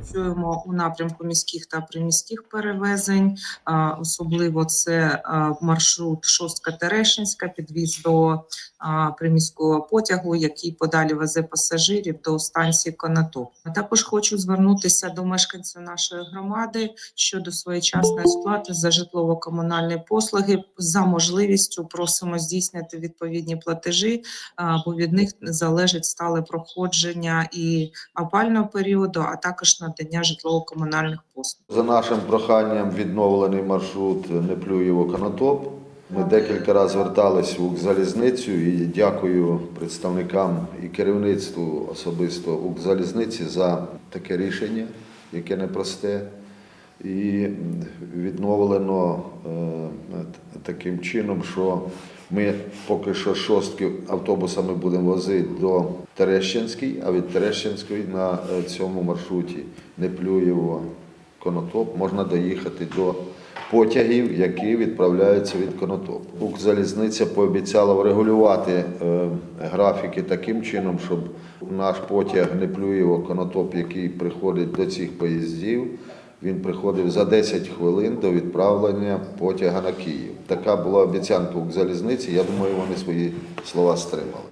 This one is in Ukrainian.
Працюємо у напрямку міських та приміських перевезень. Особливо це маршрут Шостка Терешинська, підвіз до приміського потягу, який подалі везе пасажирів до станції Конотоп. Також хочу звернутися до мешканців нашої громади щодо своєчасної сплати за житлово-комунальні послуги. За можливістю просимо здійснити відповідні платежі, бо від них залежить стале проходження і опального періоду, а також надання житлово-комунальних послуг. За нашим проханням відновлений маршрут Неплюєво-Канатоп. Ми декілька разів звертались в Укрзалізницю і дякую представникам і керівництву особисто Укрзалізниці за таке рішення, яке непросте. І відновлено е, таким чином, що ми поки що шостки автобусами будемо возити до Терещенської, а від Терещенської на е, цьому маршруті Неплюєво Конотоп можна доїхати до потягів, які відправляються від Конотоп. Укрзалізниця пообіцяла врегулювати е, графіки таким чином, щоб наш потяг Неплюєво Конотоп, який приходить до цих поїздів, він приходив за 10 хвилин до відправлення потяга на Київ. Така була обіцянка Укрзалізниці. Я думаю, вони свої слова стримали.